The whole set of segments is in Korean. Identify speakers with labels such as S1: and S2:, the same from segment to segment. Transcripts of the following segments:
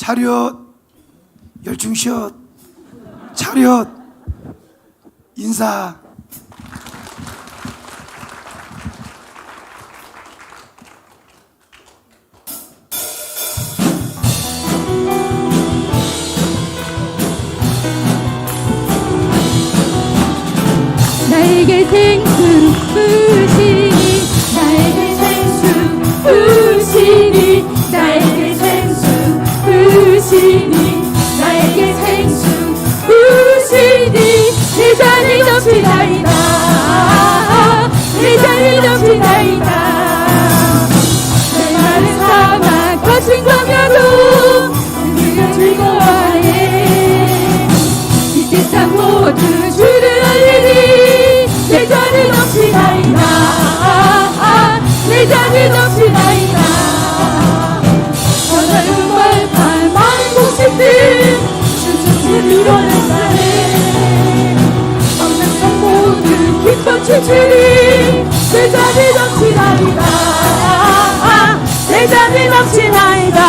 S1: 차렷. 열중시엇 차렷. 인사.
S2: 나에게 생수 내 잔이 넘치나이다. 내 잔이 넘치나이다. 내 마른 사막 거친 광야도 우리가 즐거워해. 이 세상 모든 주를 알리니 내 잔이 넘치나이다. 내 잔이 넘치나이다. 저 넓은 벌판 많은 곳들 주소를 이뤄낸 날에 추추리 내 잔이 넘치나이다. 내 잔이 넘치나이다.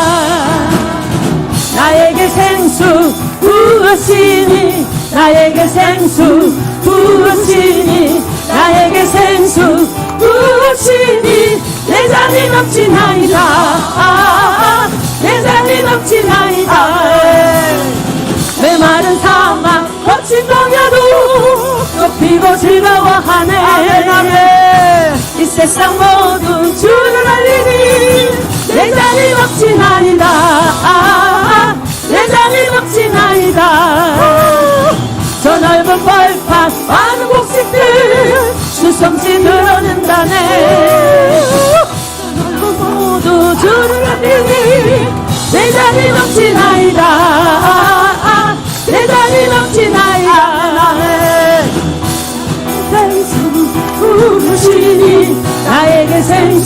S2: 나에게 생수 부으시니? 나에게 생수 부으시니? 나에게 생수 부으시니? 내 잔이 넘치나이다 즐거워하네 이 세상 모든 주를 알리니 내 잔이 넘치나이다. 아, 내 잔이 넘치나이다. 저 넓은 벌판 많은 곡식들 수성지 늘어낸다네. 저 넓은 모두 주를 알리니 내 잔이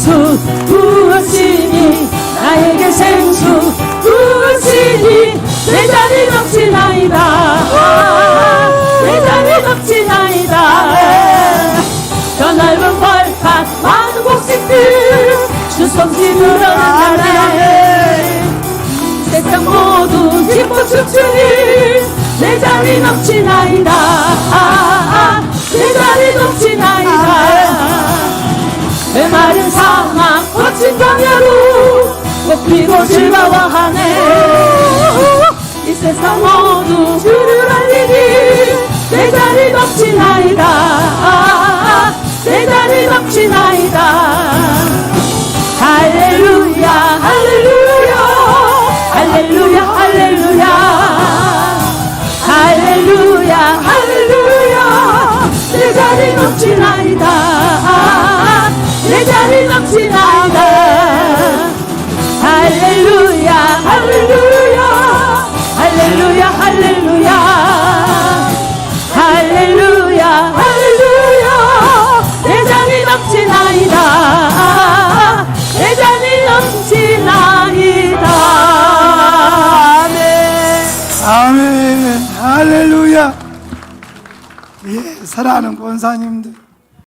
S2: 생수 부으시니 나에게 생수 부으시니 내 잔이 넘치나이다. 아, 내 잔이 넘치나이다. 저 넓은 벌판 많은 곡식들 주섬지 늘어난다네 세상 모두 기뻐 춤추니 내 잔이 넘치나이다 광야로 꽃피고 즐거워하네. 이 세상 모두 주를 알리니 내 잔이 넘치나이다. 아, 내 잔이 넘치나이다. 할렐루야 할렐루야 할렐루야 할렐루야. 할렐루야 할렐루야. 내 잔이 넘치나이다. 내 잔이 넘치나이다 할렐루야 할렐루야. 할렐루야 할렐루야. 내 잔이 넘치나이다. 내 잔이 넘치나이다. 아멘.
S1: 아멘. 할렐루야. 예 사랑하는 권사님들